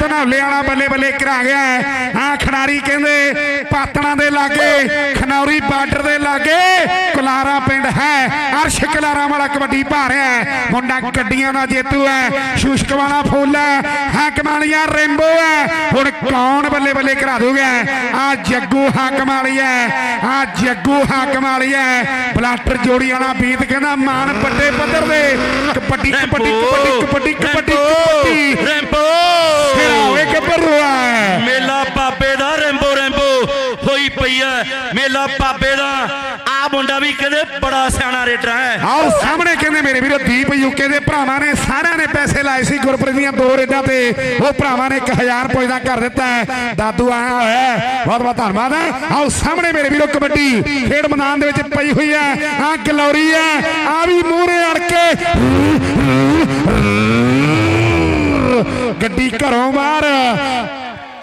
ਧਨੌਲੇ ਵਾਲਾ ਬੱਲੇ ਬੱਲੇ ਕਰਾ ਗਿਆ ਆ ਖਿਡਾਰੀ ਕਹਿੰਦੇ ਪਾਤਣਾ ਦੇ ਲਾਗੇ ਖਨੌਰੀ ਬਾਰਡਰ ਦੇ ਲਾਗੇ ਕੁਲਾਰਾ ਪਿੰਡ ਹੈ। ਅਰਸ਼ ਕੁਲਾਰਾ ਵਾਲਾ ਕਬੱਡੀ ਪਾ ਰਿਹਾ ਹੈ। ਮੁੰਡਾ ਗੱਡੀਆਂ ਦਾ ਜੇਤੂ ਹੈ। ਸ਼ੂਸ਼ਕ ਵਾਲਾ ਫੁੱਲ ਹੈ। ਹਾਕਮ ਵਾਲੀਆ ਰੈਂਬੋ ਹੈ। ਹੁਣ ਕੌਣ ਬੱਲੇ ਬੱਲੇ ਕਰਾ ਦੂਗਾ? ਆ ਜੱਗੂ ਹਾਕਮ ਵਾਲੀ ਹੈ। ਆ ਜੱਗੂ ਹਾਕਮ ਹੈ। ਬਲਾਸਟਰ ਜੋੜੀ ਵਾਲਾ ਬੀਤ ਕਹਿੰਦਾ ਮਾਨ ਪੱਟੇ ਪੱਧਰ ਦੇ। ਕਬੱਡੀ ਕਬੱਡੀ ਕਬੱਡੀ ਕਬੱਡੀ ਕਬੱਡੀ ਕਬੱਡੀ। ਰੈਂਬੋ ਗੱਭਰੂ ਹੈ। ਮੇਲਾ ਬਾਬੇ ਦਾ ਰੈਂਬੋ ਰੈਂਬੋ ਹੋਈ ਪਈ ਐ ਮੇਲਾ ਬਾਬੇ ਦਾ। ਆ ਮੁੰਡਾ ਵੀ ਕਹਿੰਦੇ ਬੜਾ ਸਿਆਣਾ ਰੇਡਰ ਹੈ। ਆਓ ਸਾਹਮਣੇ ਕਹਿੰਦੇ ਮੇਰੇ ਵੀਰੋ ਦੀਪ ਯੂਕੇ ਦੇ ਭਰਾਵਾਂ ਨੇ ਸਾਰਿਆਂ ਨੇ ਪੈਸੇ ਲਾਏ ਸੀ। ਗੁਰਪ੍ਰੀਤ ਦੀਆਂ ਦੋ ਰੇਡਾਂ ਤੇ ਉਹ ਭਰਾਵਾਂ ਨੇ 1000 ਰੁਪਏ ਦਾ ਕਰ ਦਿੱਤਾ ਹੈ। ਦਾਦੂ ਆਇਆ ਹੋਇਆ ਹੈ। ਬਹੁਤ ਬਹੁਤ ਧੰਨਵਾਦ ਹੈ। ਆਓ ਸਾਹਮਣੇ ਮੇਰੇ ਵੀਰੋ ਕਬੱਡੀ ਖੇਡ ਮੈਦਾਨ ਦੇ ਵਿੱਚ ਪਈ ਹੋਈ ਹੈ। ਆ ਗਲੌਰੀ ਹੈ। ਆ ਵੀ ਮੂਹਰੇ ਅੜ ਕੇ। ਗੱਡੀ ਘਰੋਂ ਬਾਹਰ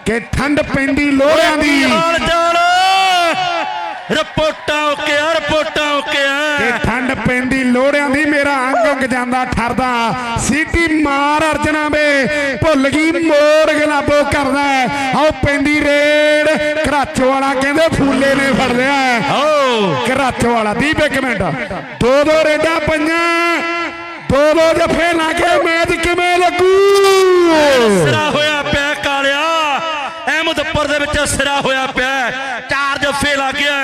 ਕਿ ਠੰਡ ਪੈਂਦੀ ਲੋਹੜਿਆਂ ਦੀ। ਕੀ ਰਿਪੋਰਟਾਂ ਓਕੇ ਆ ਰਿਪੋਰਟਾਂ ਓਕੇ ਕਿ ਆ ਠੰਡ ਪੈਂਦੀ ਲੋੜਿਆਂ ਦੀ ਮੇਰਾ ਅੰਗ ਅੰਗ ਜਾਂਦਾ ਠਰਦਾ। ਸੀਟੀ ਮਾਰ ਅਰਜਣਾ ਵੇ ਭੁੱਲ ਗਈ ਮੋੜ ਗਲਾਬੋ ਕਰਦਾ। ਆਓ ਪੈਂਦੀ ਰੇਡ ਘਰਾਚੋ ਵਾਲਾ ਕਹਿੰਦੇ ਫੂਲੇ ਨੇ ਫੜ ਲਿਆ। ਓ ਘਰਾਚੋ ਵਾਲਾ ਦੀਪ ਇੱਕ ਮਿੰਟ। ਦੋ ਦੋ ਰੇਡਾਂ ਪਈਆਂ। ਦੋ ਦੋ ਜਫੇ ਲਾ ਕੇ ਮੈਚ ਕਿਵੇਂ ਲੱਗੂ? ਸਿਰਾ ਹੋਇਆ ਪਿਆ ਕਾਲਿਆ। ਅਹਿਮਦਪੁਰ ਦੇ ਵਿੱਚ ਸਿਰਾ ਹੋਇਆ ਪਿਆ। ਚਾਰ ਜੱਫੇ ਲੱਗ ਗਿਆ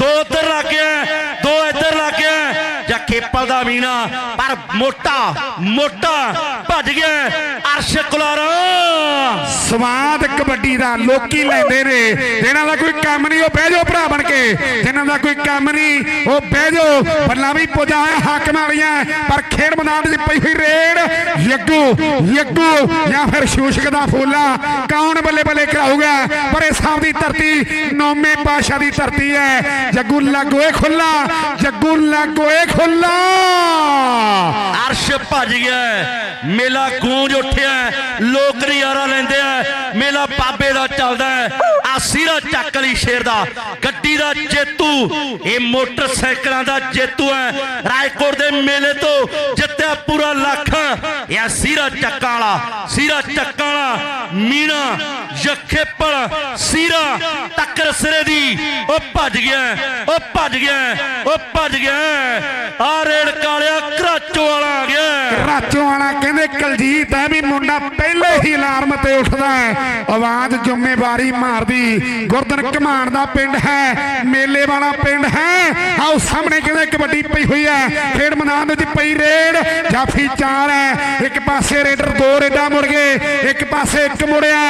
ਦੋ ਉੱਧਰ ਲੱਗ ਗਿਆ ਦੋ ਇੱਧਰ ਲੱਗ ਗਿਆ ਜਾਂ ਦਾ ਮੀਨਾ, ਪਰ ਮੋਟਾ ਮੋਟਾ ਭੱਜ ਗਿਆ ਅਰਸ਼ ਕੁਲਾਰਾ। ਸਵਾਦ ਕਬੱਡੀ ਦਾ ਲੋਕੀ ਲੈਂਦੇ ਨੇ। ਜਿਹਨਾਂ ਦਾ ਕੋਈ ਕੰਮ ਨਹੀਂ, ਉਹ ਬਹਿ ਜਾਓ ਭਰਾ ਬਣ ਕੇ। ਜਿਹਨਾਂ ਦਾ ਕੋਈ ਕੰਮ ਨਹੀਂ, ਉਹ ਬਹਿ ਜਾਓ। ਬੱਲਾ ਵੀ ਪੁੱਜਾ ਹੋਇਆ ਹਾਕਮ ਵਾਲੀਆਂ। ਪਰ ਖੇਡ ਮੈਦਾਨ 'ਚ ਪਈ ਹੋਈ ਰੇਡ, ਯੱਗੂ ਯੱਗੂ ਜਾਂ ਫਿਰ ਸ਼ੂਸ਼ਕ ਦਾ ਫੂਲਾ। ਕੌਣ ਬੱਲੇ ਬੱਲੇ ਕਰਾਊਗਾ? ਪਰ ਇਹ ਸਾਹਿਬ ਦੀ ਧਰਤੀ, ਨੌਵੇਂ ਪਾਸ਼ਾ ਦੀ ਧਰਤੀ ਹੈ। ਜੱਗੂ ਲਾਗੋਏ ਖੁੱਲਾ ਜੱਗੂ ਲਾਗੋਏ ਖੁੱਲਾ ਅਰਸ਼ ਭੱਜ ਗਿਆ ਮੇਲਾ ਗੂੰਜ ਉੱਠਿਆ ਲੋਕ ਨਜ਼ਾਰਾ ਲੈਂਦੇ ਆ, ਮੇਲਾ ਬਾਬੇ ਦਾ ਚੱਲਦਾ ਆ ਸੀਰਾ ਚੱਕ ਲਈ ਸ਼ੇਰ ਦਾ, ਗੱਡੀ ਦਾ ਜੇਤੂ। ਇਹ ਮੋਟਰਸਾਈਕਲਾਂ ਦਾ ਜੇਤੂ ਹੈ। ਰਾਏਕੋਟ ਦੇ ਮੇਲੇ ਤੋਂ ਜਿੱਤਿਆ ਪੂਰਾ ਲੱਖ। ਇਹ ਸੀਰਾ ਚੱਕਾਂ ਵਾਲਾ, ਸੀਰਾ ਚੱਕਾਂ ਵਾਲਾ। ਮੀਣਾ, ਯਖੇਪਲ, ਸੀਰਾ, ਟੱਕਰ ਸਿਰੇ ਦੀ। ਉਹ ਭੱਜ ਗਿਆ, ਉਹ ਭੱਜ ਗਿਆ, ਉਹ ਭੱਜ ਗਿਆ। ਆ ਰੇੜ ਕਾਲਿਆ ਘਰਾਚੋ ਵਾਲਾ ਆ ਗਿਆ। ਰਾਚੋ ਵਾਲਾ ਕਹਿੰਦੇ ਕਲਜੀਤ ਹੈ ਵੀ ਮੁੰਡਾ ਪਹਿਲੇ ਹੀ ਅਲਾਰਮ ਤੇ ਉੱਠਦਾ ਹੈ। ਆਵਾਜ਼ ਜ਼ਿੰਮੇਵਾਰੀ ਮਾਰਦੀ। ਗੁਰਦਨ ਕਮਾਨ ਦਾ ਪਿੰਡ ਹੈ, ਮੇਲੇ ਵਾਲਾ ਪਿੰਡ ਹੈ। ਆਓ ਸਾਹਮਣੇ ਕਹਿੰਦੇ ਕਬੱਡੀ ਪਈ ਹੋਈ ਹੈ? ਖੇਡ ਮੈਦਾਨ ਦੇ ਵਿੱਚ ਪਈ ਰੇਡ, ਜਾਫੀ ਚਾਰ ਹੈ। ਇੱਕ ਪਾਸੇ ਰੇਡਰ ਦੋ ਰੇਡਾਂ ਮੁੜ ਗਏ, ਇੱਕ ਪਾਸੇ ਇੱਕ ਮੁੜਿਆ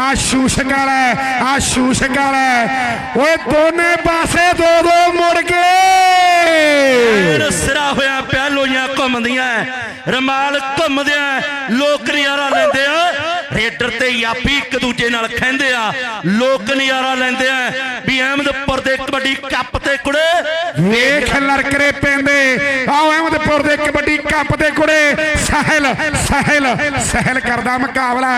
ਆ ਸ਼ੂਸ਼ਕ ਵਾਲਾ ਆ ਸ਼ੂਸ਼ਕ ਵਾਲਾ ਓਏ ਦੋਨੇ ਪਾਸੇ ਦੋ ਦੋ ਮੁੜ ਗਏ ਫੇਰ ਹੋਇਆ ਪਿਆ ਲੋਈਆਂ ਘੁੰਮਦੀਆਂ ਰਮਾਲ ਘੁੰਮਦਿਆਂ ਲੋਕ ਨਜ਼ਾਰਾ ਲੈਂਦੇ ਆ। ਰੇਡਰ ਤੇ ਯਾਪੀ ਇੱਕ ਦੂਜੇ ਨਾਲ ਖੈਂਦੇ ਆ, ਲੋਕ ਨਜ਼ਾਰਾ ਲੈਂਦੇ ਆ। ਵੀ ਅਹਿਮਦਪੁਰ ਦੇ ਕਬੱਡੀ ਕੱਪ ਤੇ ਕੁੜੇ। ਵੇਖ ਲੜਕਰੇ ਪੈਂਦੇ। ਆਓ ਅਹਿਮਦਪੁਰ ਦੇ ਕਬੱਡੀ ਕੱਪ ਦੇ ਕੁੜੇ। ਸਹਿਲ ਸਹਿਲ ਸਹਿਲ ਕਰਦਾ ਮੁਕਾਬਲਾ।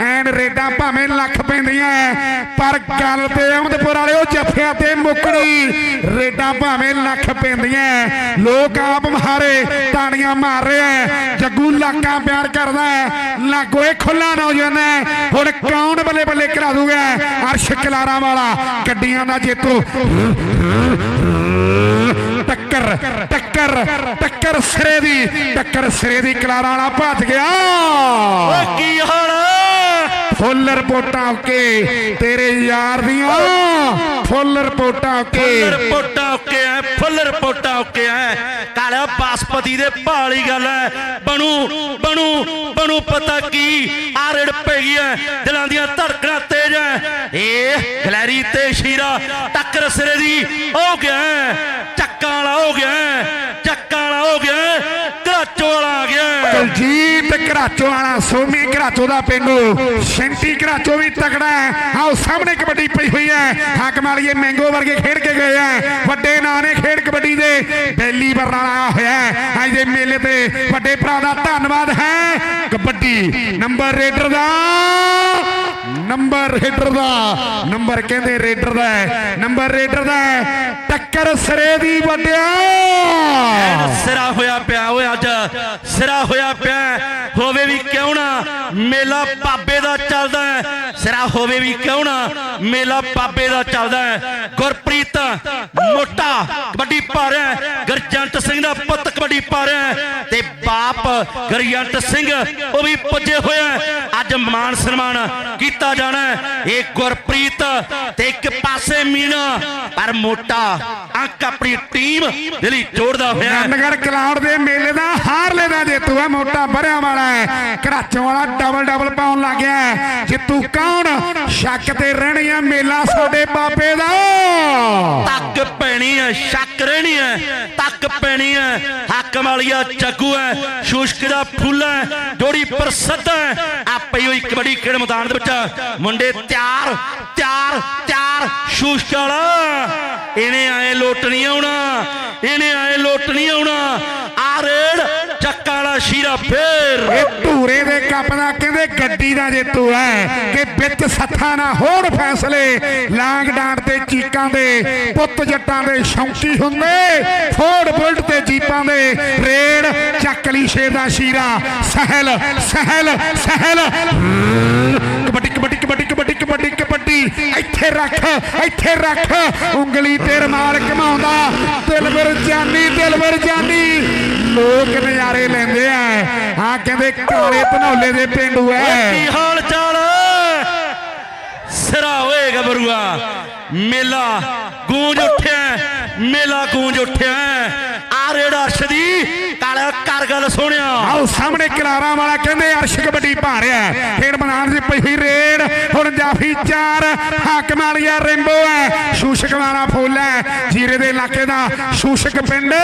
ਐਨ ਰੇਡਾਂ ਭਾਵੇਂ ਲੱਖ ਪੈਂਦੀਆਂ। ਪਰ ਗੱਲ ਤੇ ਅਹਿਮਦਪੁਰ ਵਾਲੇ ਉਹ ਜੱਫਿਆਂ ਤੇ ਮੁੱਕਣੀ। ਰੇਡਾਂ ਭਾਵੇਂ ਲੱਖ ਪੈਂਦੀਆਂ। ਲੋਕ ਆਪ ਮਹਾਰੇ ਤਾਣੀਆਂ ਮਾਰ ਰਹੇ। ਆ ਜੱਗੂ ਲਾਕਾਂ ਪਿਆਰ ਕਰਦਾ। ਲਾਗੋਏ ਖੁੱਲਾ ਨਾ ਹੈ। ਹੁਣ ਕੌਣ ਬੱਲੇ ਬੱਲੇ ਕਰਾ ਦੂਗਾ? ਅਰਸ਼ ਕਲਾਰਾਂ ਵਾਲਾ। ਗੱਡੀਆਂ ਦਾ ਜੇਤੂ। ਟੱਕਰ ਟੱਕਰ ਟੱਕਰ ਸਿਰੇ ਦੀ, ਟੱਕਰ ਸਿਰੇ ਦੀ ਕਲਾਰਾਂ ਵਾਲਾ ਭੱਜ ਗਿਆ। ਓ ਕੀ ਹਾਲ ਫੁੱਲ ਰਿਪੋਰਟਾਂ ਓਕੇ ਤੇਰੇ ਯਾਰ ਦੀਆਂ। ਫੁੱਲ ਰਿਪੋਰਟਾਂ ਓਕੇ ਫੁੱਲ ਰਿਪੋਰਟਾਂ ਓਕੇ ਐ, ਫੁੱਲ ਰਿਪੋਰਟਾਂ ਓਕੇ ਐ। ਕਾਲਿਆ ਬਾਸਪਤੀ ਦੇ ਭਾਲੀ ਗੱਲ ਐ। ਬਣੂ ਬਣੂ ਬਣੂ ਪਤਾ ਕੀ। ਆ ਪੈ ਗਈ ਐ। ਦਿਲਾਂ ਦੀਆਂ ਧੜਕਣਾਂ ਤੇਜ਼ ਐ। ਇਹ ਗਲੈਰੀ ਤੇ ਸ਼ੀਰਾ ਟੱਕਰ ਸਿਰੇ ਦੀ ਹੋ ਗਿਆ ਚੱਕਾਂ ਵਾਲਾ ਹੋ ਗਿਆ ਗਿਆ ਘਰਾਚੋ ਵਾਲਾ, ਸੋਮੀ ਘਰਾਚੋ ਦਾ ਪਿੰਡੂ, ਸ਼ੈਂਟੀ ਘਰਾਚੋ ਵੀ ਤਕੜਾ ਹੈ। ਆਓ ਸਾਹਮਣੇ ਕਬੱਡੀ ਪਈ ਹੋਈ ਹੈ। ਹਾਕਮ ਵਾਲੀਏ ਮੈਂਗੋ ਵਰਗੇ ਖੇਡ ਕੇ ਗਏ ਆ ਵੱਡੇ ਨਾਂ ਨੇ ਖੇਡ ਕਬੱਡੀ ਦੇ। ਬੈਲੀ ਬਰਨ ਆਇਆ ਹੋਇਆ ਹੈ। ਅੱਜ ਦੇ ਮੇਲੇ ਤੇ ਵੱਡੇ ਭਰਾ ਦਾ ਧੰਨਵਾਦ ਹੈ। ਕਬੱਡੀ ਨੰਬਰ ਰੇਡਰ ਦਾ ਨੰਬਰ ਰੇਡਰ ਦਾ। ਨੰਬਰ ਕਹਿੰਦੇ ਰੇਡਰ ਦਾ ਨੰਬਰ ਰੇਡਰ ਦਾ ਟੱਕਰ ਸਿਰੇ ਦੀ ਵੱਡਿਆ। ਸਿਰਾ ਹੋਇਆ ਪਿਆ ਓਏ ਅੱਜ। ਸਿਰਾ ਹੋਇਆ ਪਿਆ ਹੋਵੇ ਵੀ ਕਿਉਂ ਨਾ ਮੇਲਾ ਬਾਬੇ ਦਾ ਚੱਲਦਾ ਹੈ। ਸਿਰਾ ਹੋਵੇ ਵੀ ਕਿਉਂ ਨਾ ਮੇਲਾ ਬਾਬੇ ਦਾ ਚੱਲਦਾ ਹੈ। ਗੁਰਪ੍ਰੀਤ ਮੋਟਾ ਕਬੱਡੀ ਪਾ ਰਿਹਾ ਗਰਜੰਟ ਸਿੰਘ ਦਾ ਪੁੱਤ ਕਬੱਡੀ ਪਾ ਰਿਹਾ ਤੇ ਬਾਪ ਗਰਜੰਟ ਸਿੰਘ, ਉਹ ਵੀ ਪੁੱਜੇ ਹੋਇਆ ਅੱਜ ਮਾਨ ਸਨਮਾਨ ਕੀਤਾ ਜਾਣਾ ਹੈ। ਇਹ ਗੁਰਪ੍ਰੀਤ ਤੇ ਇੱਕ ਪਾਸੇ ਮੀਨਾ ਪਰ ਮੋਟਾ ਅੰਕ ਆਪਣੀ ਟੀਮ ਦੇ ਲਈ ਜੋੜਦਾ ਹੋਇਆ। ਨੰਦਗੜ ਕਲਾਉਡ ਦੇ ਮੇਲੇ ਦਾ ਹਾਰਲੇ ਦਾ ਜੇਤੂ ਹੈ ਮੋਟਾ ਬਰਿਆਂ ਵਾਲਾ ਹੈ। ਘਰਾਚੋਂ ਵਾਲਾ ਡਬਲ ਡਬਲ ਪਾਉਣ ਲੱਗ ਗਿਆ ਹੈ। ਜਿੱਤੂ ਕੌਣ? ਸ਼ੱਕ ਤੇ ਰਹਿਣੀ ਆ ਮੇਲਾ ਸਾਡੇ ਬਾਬੇ ਦਾ। ਤੱਕ ਪੈਣੀ ਹੈ ਸ਼ੱਕ ਰਹਿਣੀ ਹੈ ਤੱਕ ਪੈਣੀ ਹੈ। ਹਾਕਮ ਵਾਲੀਆ ਜੱਗੂ ਹੈ ਸ਼ੂਸ਼ਕ ਦਾ ਫੁੱਲ ਹੈ ਜੋੜੀ ਪ੍ਰਸਿੱਧ ਹੈ। ਆਪੇ ਹੋਈ ਕਬੱਡੀ ਖੇਡ ਮੈਦਾਨ ਦੇ ਵਿੱਚ। ਮੁੰਡੇ ਤਿਆਰ ਤਿਆਰ ਤਿਆਰ ਸ਼ੂਸ਼ਕ ਵਾਲਾ ਇਹਨੇ ਆਏ ਲੋਟ ਨਹੀਂ ਆਉਣਾ, ਇਹਨੇ ਆਏ ਲੋਟ ਨਹੀਂ ਆਉਣਾ। ਆ ਰੇੜ ਚੱਕਾ ਵਾਲਾ ਸ਼ੀਰਾ ਫੇਰ। ਇਹ ਧੂਰੇ ਦੇ ਕੱਪ ਦਾ ਕਹਿੰਦੇ ਗੱਡੀ ਦਾ ਜੇਤੂ ਹੈ, ਕਿ ਵਿੱਚ ਸੱਥਾਂ ਨਾ ਹੋਣ ਫੈਸਲੇ, ਲਾਂਗ ਡਾਂਡ ਤੇ ਚੀਕਾਂ ਦੇ, ਪੁੱਤ ਜੱਟਾਂ ਦੇ ਸ਼ੌਂਕੀ ਹੁੰਦੇ, ਫੋਰਡ ਬੁਲਟ ਤੇ ਜੀਪਾਂ ਦੇ ਰੇਡ ਚੱਕਲੀ ਸ਼ੇਰ ਦਾ ਸ਼ੀਰਾ, ਸਹਿਲ ਸਹਿਲ ਸਹਿਲ। ਇੱਥੇ ਰੱਖ। ਉਂਗਲੀ ਤੇ ਰਮਾਲ ਘਮਾਉਂਦਾ। ਦਿਲਵਰ ਜਾਨੀ ਦਿਲਵਰ ਜਾਨੀ ਲੋਕ ਨਜ਼ਾਰੇ ਲੈਂਦੇ ਆ। ਹਾਂ, ਕਹਿੰਦੇ ਕਾਲੇ ਧਨੌਲੇ ਦੇ ਪਿੰਡੂ ਓਏ ਐ ਕੀ ਹਾਲ ਚਾਲ ਸਿਰਾ ਓਏ ਗੱਭਰੂਆ ਮੇਲਾ ਗੂੰਜ ਉੱਠਿਆ, ਮੇਲਾ ਗੂੰਜ ਉੱਠਿਆ। ਆ ਰੇੜਾ ਅਰਸ਼ ਦੀ ਕਰ ਗੱਲ ਸੋਹਣਿਆ ਆਓ ਸਾਹਮਣੇ ਕਿਲਾਰਾਂ ਵਾਲਾ ਕਹਿੰਦੇ ਅਰਸ਼ ਕਬੱਡੀ ਪਾ ਰਿਹਾ ਹੈ। ਖੇਡ ਮੈਦਾਨ ਪਈ ਹੋਈ ਰੇਡ ਹੁਣ ਜਾਫੀ ਚਾਰ। ਹਾਕਮ ਵਾਲੀਆ ਰਿੰਬੋ ਹੈ ਸ਼ੂਸ਼ਕ ਵਾਲਾ ਫੁੱਲ ਹੈ ਜੀਰੇ ਦੇ ਇਲਾਕੇ ਦਾ ਸ਼ੂਸ਼ਕ ਪਿੰਡ।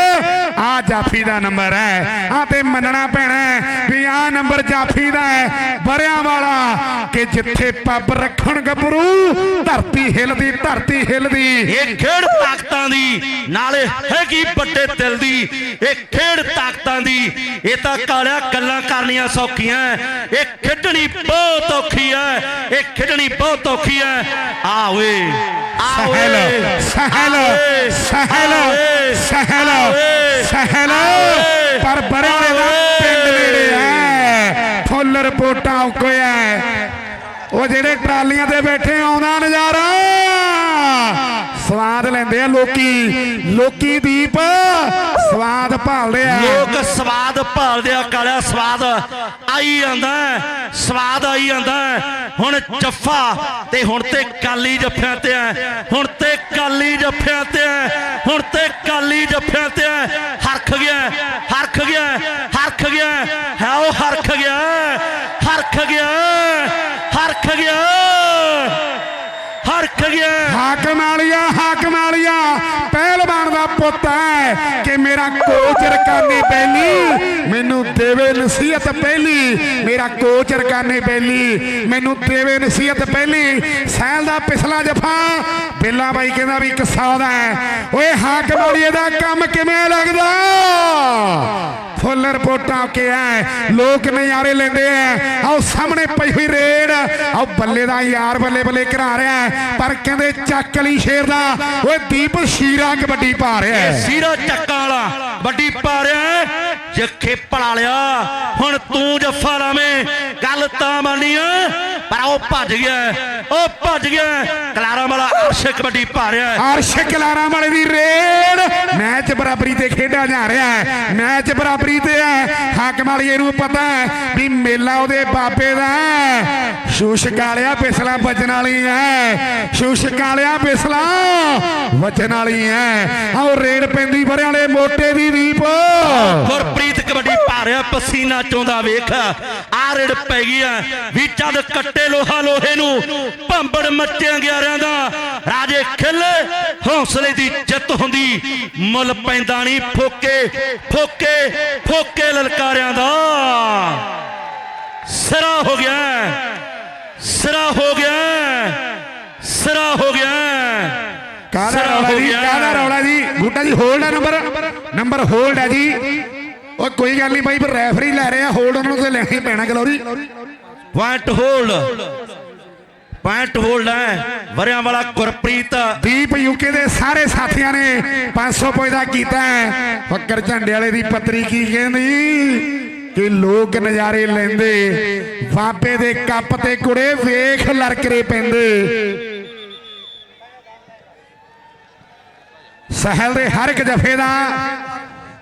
ਆ ਜਾਫੀ ਦਾ ਨੰਬਰ ਹੈ ਆ ਤੇ ਮੰਨਣਾ ਪੈਣਾ ਵੀ ਆ ਨੰਬਰ ਜਾਫੀ ਦਾ ਹੈ ਬਰਿਆਂ ਵਾਲਾ ਕਿ ਜਿੱਥੇ ਪੱਬ ਰੱਖਣ ਗੱਭਰੂ ਧਰਤੀ ਹਿਲਦੀ ਧਰਤੀ ਹਿਲਦੀ। ਇਹ ਖੇਡ ਤਾਕਤਾਂ ਦੀ ਨਾਲੇ ਹੈਗੀ ਵੱਡੇ ਦਿਲ ਦੀ। ਇਹ ਖੇਡ ਤਾਕਤਾਂ ਦੀ ਇਹ ਤਾਂ ਕਾਲਿਆ ਗੱਲਾਂ ਕਰਨੀਆਂ ਸੌਖੀਆਂ ਇਹ ਖੇਡਣੀ ਬਹੁਤ ਔਖੀ ਹੈ ਇਹ ਖੇਡਣੀ ਬਹੁਤ ਔਖੀ ਹੈ ਆ ਓਏ ਆ ਸਹਿਲ ਓਏ, ਸਹਿਲ ਸਹਿਲ ਸਹਿਲ। ਸਹਿਲ ਪਰ ਬਰਿਆਲੇ ਦਾ ਪਿੰਡ। ਨੇੜੇ ਹੈ ਫੁੱਲ ਰਿਪੋਰਟਾਂ ਹੈ ਉਹ ਜਿਹੜੇ ਟਰਾਲੀਆਂ ਤੇ ਬੈਠੇ ਆਉਂਦਾ ਨਜ਼ਾਰਾ। ਸਵਾਦ ਲੈਂਦੇ ਆ ਲੋਕੀ। ਲੋਕੀ ਦੀਪ ਸਵਾਦ ਭਾਲਦੇ ਆ। ਲੋਕ ਸਵਾਦ ਭਾਲਦੇ ਆ ਕਾਲਿਆ ਸਵਾਦ ਆਈ ਜਾਂਦਾ ਸਵਾਦ ਆਈ ਜਾਂਦਾ ਹੁਣ ਜੱਫਾ ਤੇ ਹੁਣ ਤੇ ਕਾਲੀ ਜੱਫਿਆਂ ਤੇ ਹੈ, ਹੁਣ ਤੇ ਕਾਲੀ ਜੱਫਿਆਂ ਤੇ ਹੈ, ਹੁਣ ਤੇ ਕਾਲੀ ਜੱਫਿਆਂ ਤੇ ਹੈ ਹਰਖ ਗਿਆ ਹਰਖ ਗਿਆ ਹਰਖ ਗਿਆ ਹੈ ਉਹ ਹਰਖ ਗਿਆ ਹਰਖ ਗਿਆ ਹਰਖ ਗਿਆ ਹਰਖ ਗਿਆ ਹਾਕਮ ਵਾਲੀਆ ਹਾਕਮ ਵਾਲੀਆ ਪਹਿਲਵਾਨ ਹੈ ਕਿ ਮੇਰਾ ਕੋਚ ਰਕਾਨੇ ਪਹਿਲੀ ਮੈਨੂੰ ਦੇਵੇ ਨਸੀਹਤ ਪਹਿਲੀ। ਮੇਰਾ ਕੋਚ ਰਕਾਨੇ ਪਹਿਲੀ ਮੈਨੂੰ ਦੇਵੇ ਨਸੀਹਤ ਪਹਿਲੀ। ਸਹਿਲ ਦਾ ਪਿਛਲਾ ਜਫਾ। ਬਿੱਲਾ ਬਾਈ ਕਹਿੰਦਾ ਵੀ ਕਿੱਸਾ ਦਾ ਹੈ। ਓਏ ਹਾਕਮ ਵਾਲੀਏ ਦਾ ਕੰਮ ਕਿਵੇਂ ਲੱਗਦਾ? ਫੁੱਲ ਰਿਪੋਰਟਾਂ ਕੇ ਐ। ਲੋਕ ਨਜ਼ਾਰੇ ਲੈਂਦੇ ਐ। ਆਓ ਸਾਹਮਣੇ ਪਈ ਹੋਈ ਰੇਡ। ਆਓ ਬੱਲੇ ਦਾ ਯਾਰ ਬੱਲੇ ਬੱਲੇ ਕਰਾ ਰਿਹਾ ਪਰ ਕਹਿੰਦੇ ਚੱਕ ਲਈ ਸ਼ੇਰ ਦਾ। ਓਏ ਦੀਪ ਸ਼ੀਰਾ ਕਬੱਡੀ ਪਾ ਰਿਹਾ ਹੈ। ਸੀਰਾ ਚੱਕਾਂ ਵਾਲਾ ਵੱਡੀ ਪਾ ਰਿਹਾ ਜੱਖੇ ਪੜਾ ਲਿਆ। ਹੁਣ ਤੂੰ ਜੱਫਾ ਲਾਵੇਂ। ਗੱਲ ਤਾਂ ਮੰਨੀ ਆ ਪਰ ਉਹ ਭੱਜ ਗਿਆ। ਉਹ ਭੱਜ ਗਿਆ। ਕਲਾਰਾ ਵਾਲਾ ਅਰਸ਼ ਕਬੱਡੀ ਪਾ ਰਿਹਾ ਹੈ। ਅਰਸ਼ ਕਲਾਰਾਂ ਵਾਲੇ ਦੀ ਰੇਡ। ਮੈਚ ਬਰਾਬਰੀ ਤੇ ਖੇਡਿਆ ਜਾ ਰਿਹਾ ਹੈ। ਮੈਚ ਬਰਾਬਰੀ ਤੇ ਹੈ। ਹਾਕਮ ਵਾਲੀ ਨੂੰ ਪਤਾ ਹੈ ਵੀ ਮੇਲਾ ਉਹਦੇ ਬਾਬੇ ਦਾ ਸ਼ੂਸ਼ਕ ਵਾਲਿਆ ਪਿਸਲਾ ਵੱਜਣ ਵਾਲੀ ਹੈ। ਸ਼ੂਸ਼ਕ ਵਾਲਿਆ ਪਿਸਲਾ ਵੱਜਣ ਵਾਲੀ ਹੈ। ਆਓ ਰੇਡ ਪੈਂਦੀ ਬਰਿਆਂ ਵਾਲੇ ਮੋਟੇ ਦੀ ਦੀਪ ਗੁਰਪ੍ਰੀਤ ਕਬੱਡੀ ਪਾ ਰਿਹਾ ਪਸੀਨਾ ਚੋਂਦਾ ਵੇਖ। ਆ ਰੜ ਪੈ ਗਿਆ ਵੀ ਜਦ ਕੱਟੇ ਲੋਹਾ ਲੋਹੇ ਨੂੰ ਭੰਬੜ ਮੱਚਿਆ ਗਿਆਰਿਆਂ ਦਾ। ਰਾਜੇ ਖਿੱਲੇ ਹੌਸਲੇ ਦੀ ਜਿੱਤ ਹੁੰਦੀ ਮੁੱਲ ਪੈਂਦਾ ਨਹੀਂ ਫੋਕੇ ਫੋਕੇ ਫੋਕੇ ਲਲਕਾਰਿਆਂ ਦਾ। ਸਿਰਾ ਹੋ ਗਿਆ ਸਿਰਾ ਹੋ ਗਿਆ ਸਿਰਾ ਹੋ ਗਿਆ ਕਾਹਦਾ ਸਿਰਾ ਰੌਲਾ ਜੀ। ਕਾਹਦਾ ਰੌਲਾ ਜੀ? ਬੂਟਾ ਜੀ ਹੋਲਡ ਹੈ ਨੰਬਰ ਨੰਬਰ ਹੋਲਡ ਹੈ ਜੀ। ਉਹ ਕੋਈ ਗੱਲ ਨਹੀਂ ਬਾਈ ਪਰ ਰੈਫਰੀ ਲੈ ਰਹੇ ਆ ਹੋਲਡ ਉਹਨਾਂ ਨੂੰ ਤੇ ਲੈਣਾ ਪੈਣਾ glory point hold point hold ਹੈ। ਵਰਿਆਂ ਵਾਲਾ ਗੁਰਪ੍ਰੀਤ। ਦੀਪ ਯੂਕੇ ਦੇ ਸਾਰੇ ਸਾਥੀਆਂ ਨੇ 500 ਪੁਆਇੰਟ ਦਾ ਕੀਤਾ ਹੈ। ਫੱਕਰ ਝੰਡੇ ਵਾਲੇ ਦੀ ਪੱਤਰੀ ਕੀ ਕਹਿੰਦੀ? ਕਿ ਲੋਕ ਨਜ਼ਾਰੇ ਲੈਂਦੇ। ਬਾਬੇ ਦੇ ਕੱਪ ਤੇ ਕੁੜੇ ਵੇਖ ਲੜਕਰੇ ਪੈਂਦੇ। ਸਹਿਲ ਦੇ ਹਰ ਇੱਕ ਜਫੇ ਦਾ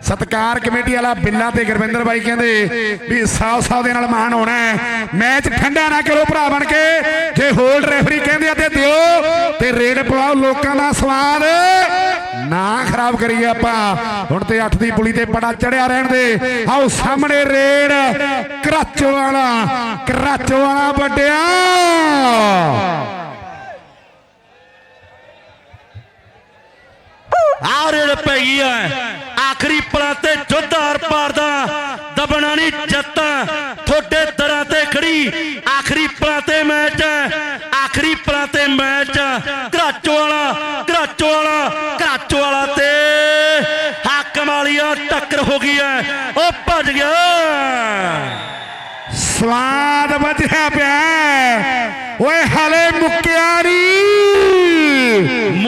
ਸਤਕਾਰ ਕਮੇਟੀ ਵਾਲਾ ਬਿੱਲਾ ਤੇ ਗੁਰਵਿੰਦਰ ਬਾਈ ਕਹਿੰਦੇ ਵੀ ਸਾਫ਼ ਸਾਫ਼ ਦੇ ਨਾਲ ਮਾਨ ਹੋਣਾ ਹੈ। ਮੈਚ ਠੰਡਾ ਨਾ ਕਰੋ ਭਰਾ ਬਣ ਕੇ। ਜੇ ਹੋਲਡ ਰੈਫਰੀ ਕਹਿੰਦੇ ਆ ਤੇ ਦਿਓ। ਤੇ ਰੇਡ ਪਵਾਓ ਲੋਕਾਂ ਦਾ ਸਵਾਦ। ਨਾ ਖਰਾਬ ਕਰੀਏ ਆਪਾਂ। ਹੁਣ ਤੇ 8 ਦੀ ਪੁਲੀ ਤੇ ਬੜਾ ਚੜਿਆ ਰਹਿਣ ਦੇ। ਆਓ ਸਾਹਮਣੇ ਰੇਡ। ਕਰਾਚੋ ਵਾਲਾ ਕਰਾਚੋ ਵਾਲਾ ਵੱਡਿਆ। ਆ ਰੇੜ ਪੈ ਗਈ ਐ ਆਖਰੀ ਪਲਾਂ ਤੇ ਜੁੱਧ ਆਰ ਪਾਰ ਦਾ ਦਬਣਾ ਨਹੀਂ ਜੱਤਾਂ ਤੁਹਾਡੇ ਦਰਾਂ ਤੇ ਖੜੀ ਆਖਰੀ ਪਲਾਂ ਤੇ ਮੈਚ ਐ ਆਖਰੀ ਪਲਾਂ ਤੇ ਮੈਚ ਘਰਾਚੋ ਵਾਲਾ ਘਰਾਚੋ ਵਾਲਾ ਘਰਾਚੋ ਵਾਲਾ ਤੇ ਹਾਕਮ ਵਾਲੀਆ ਟੱਕਰ ਹੋ ਗਈ ਐ ਉਹ ਭੱਜ ਗਿਆ ਸਵਾਦ ਵੱਜਿਆ ਪਿਆ ਹੈ। ਓਏ ਹਲੇ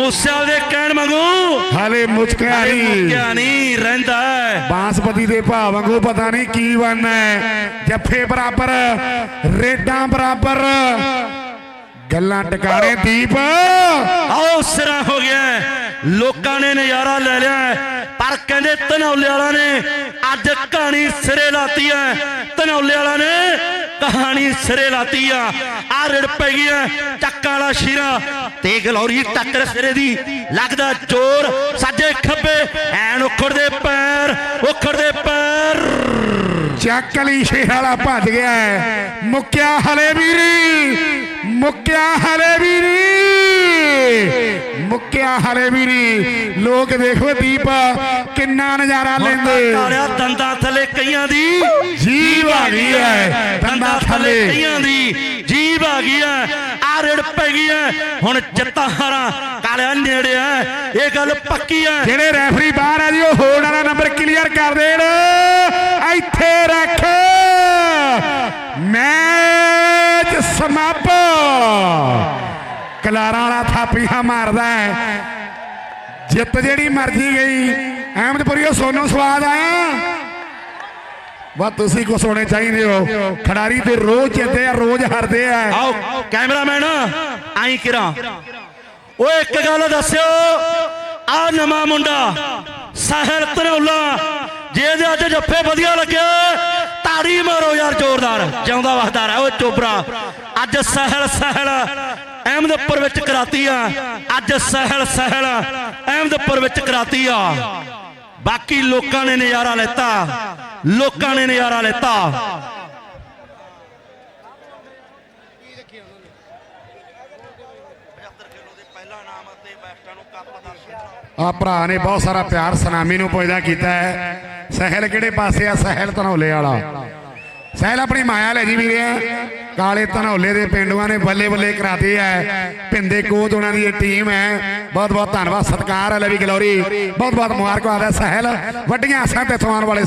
ਮੂਸੇਵਾਲ ਦੇ ਕਹਿਣ ਮੰਗੂ ਹਲੇ ਮੁੱਕਿਆ ਨਹੀਂ ਕਿਆ ਨਹੀਂ ਰਹਿੰਦਾ। ਬਾਂਸਪਤੀ ਦੇ ਭਾਅ ਵਾਂਗੂ ਪਤਾ ਨਹੀਂ ਕੀ ਬਣਨਾ ਜੱਫੇ ਬਰਾਬਰ ਰੇਡਾਂ ਬਰਾਬਰ ਗੱਲਾਂ ਟਿਕਾਣੇ ਦੀਪ ਆਓ ਸਿਰਾ ਹੋ ਗਿਆ। ਲੋਕਾਂ ਨੇ ਨਜ਼ਾਰਾ ਲੈ ਲਿਆ। ਪਰ ਕਹਿੰਦੇ ਧਨੌਲੇ ਵਾਲਾ ਨੇ ਅੱਜ ਕਹਾਣੀ ਸਿਰੇ ਲਾਤੀ ਹੈ ਧਨੌਲੇ ਵਾਲਾ ਨੇ ਕਹਾਣੀ ਸਿਰੇ ਲਾਤੀ ਆ। ਆ ਰੜ ਪੈ ਗਈ ਚੱਕਾਂ ਵਾਲਾ ਸ਼ੀਰਾ। ਤੇ ਗਲੌਰੀ ਟੱਕਰ ਸਿਰੇ ਦੀ। ਲੱਗਦਾ ਜ਼ੋਰ ਸੱਜੇ ਖੱਬੇ। ਐਨ ਉਖੜਦੇ ਪੈਰ ਉਖੜਦੇ ਪੈਰ। ਚੱਕ ਲਈ ਸ਼ੇਰ ਵਾਲਾ ਭੱਜ ਗਿਆ ਮੁੱਕਿਆ ਹਲੇ ਵੀਰੀ ਮੁੱਕਿਆ ਹਲੇ ਵੀਰੀ ਮੁੱਕਿਆ ਹਲੇ ਵੀਰੀ। ਲੋਕ ਦੇਖੋ ਦੀਪ ਕਿੰਨਾ ਨਜ਼ਾਰਾ ਲੈਂਦੇ। ਕਾਲਿਆ ਦੰਦਾਂ ਥੱਲੇ ਕਈਆਂ ਦੀ। ਜੀਵ ਆ ਗਈ ਹੈ ਦੰਦਾਂ ਥੱਲੇ ਕਈਆਂ ਦੀ। ਜੀਭ ਆ ਗਈ ਐ। ਆ ਰੜ ਪੈ ਗਈ ਐ। ਹੁਣ ਜਿੱਤਾਂ ਹਾਰਾਂ ਕਾਲਿਆ ਨੇੜੇ ਐ। ਇਹ ਗੱਲ ਪੱਕੀ ਐ। ਜਿਹੜੇ ਰੈਫਰੀ ਬਾਹਰ ਆ ਜੀ ਉਹ ਹੋਣ ਵਾਲਾ ਨੰਬਰ ਕਲੀਅਰ ਕਰ ਦੇਣ। ਇੱਥੇ ਰੱਖ ਮੈਚ ਸਮਾਪ ਕਲਾਰਾਂ ਵਾਲਾ ਥਾਪੀਆਂ ਮਾਰਦਾ ਹੈ। ਜਿੱਤ ਜਿਹੜੀ ਮਰਜ਼ੀ ਗਈ। ਅਹਿਮਦਪੁਰੀਓ ਸੋਨੂੰ ਸਵਾਦ ਆਇਆ ਵਾ ਤੁਸੀਂ ਕੋ ਸੋਣੇ ਚਾਹੀਦੇ ਹੋ। ਖਿਡਾਰੀ ਤੇ ਰੋਜ਼ ਜਿੱਤਦੇ ਆ, ਰੋਜ਼ ਹਾਰਦੇ ਆ। ਆਓ, ਕੈਮਰਾਮੈਨ, ਆਈ ਕਿਰਾਂ। ਓਏ, ਇੱਕ ਗੱਲ ਦੱਸਿਓ। ਆ ਨਵਾਂ ਮੁੰਡਾ, ਸਾਹਿਲ ਧਨੌਲਾ। ਜੇ ਅੱਜ ਜੱਫੇ ਵਧੀਆ ਲੱਗੇ। ਤਾੜੀ ਮਾਰੋ ਯਾਰ, ਜ਼ੋਰਦਾਰ। ਜਿਉਂਦਾ ਵਸਦਾ ਰਹਿ, ਓਏ ਚੋਬਰਾ ਅੱਜ ਸਹਿਲ ਸਹਿਲ। ਅਹਿਮਦਪੁਰ ਵਿੱਚ ਕਰਾਤੀ ਆ ਅੱਜ ਸਹਿਲ ਸਹਿਲ। ਅਹਿਮਦਪੁਰ ਵਿੱਚ ਕਰਾਤੀ ਆ ਬਾਕੀ ਲੋਕਾਂ ਨੇ ਨਜ਼ਾਰਾ ਲੈਤਾ। ਲੋਕਾਂ ਨੇ ਨਜ਼ਾਰਾ ਲੈਤਾ। ਆ ਭਰਾ ਨੇ ਬਹੁਤ ਸਾਰਾ ਪਿਆਰ ਸੁਨਾਮੀ ਨੂੰ ਪੁੱਜਦਾ ਕੀਤਾ ਹੈ। ਸਹਿਲ ਕਿਹੜੇ ਪਾਸੇ ਆ? ਸਹਿਲ ਧਨੌਲੇ ਵਾਲਾ। ਸਹਿਲ ਆਪਣੀ ਮਾਇਆ ਲੈ ਜੀ ਵੀਰੇ। ਕਾਲੇ ਧਨੌਲੇ ਦੇ ਪਿੰਡੂਆਂ ਨੇ ਬੱਲੇ ਬੱਲੇ ਕਰਾਤੇ ਐ ਪਿੰਦੇ ਕੋਚ ਉਹਨਾਂ ਦੀ ਇਹ ਟੀਮ ਹੈ। ਬਹੁਤ ਬਹੁਤ ਧੰਨਵਾਦ, ਸਤਿਕਾਰ ਹੈ ਲੈ ਵੀ ਗਲੋਰੀ। ਬਹੁਤ ਬਹੁਤ ਮੁਬਾਰਕਬਾਦ ਹੈ ਸਹਿਲ। ਵੱਡੀਆਂ ਆਸਾਂ ਤੇ ਸਮਾਨ ਵਾਲੇ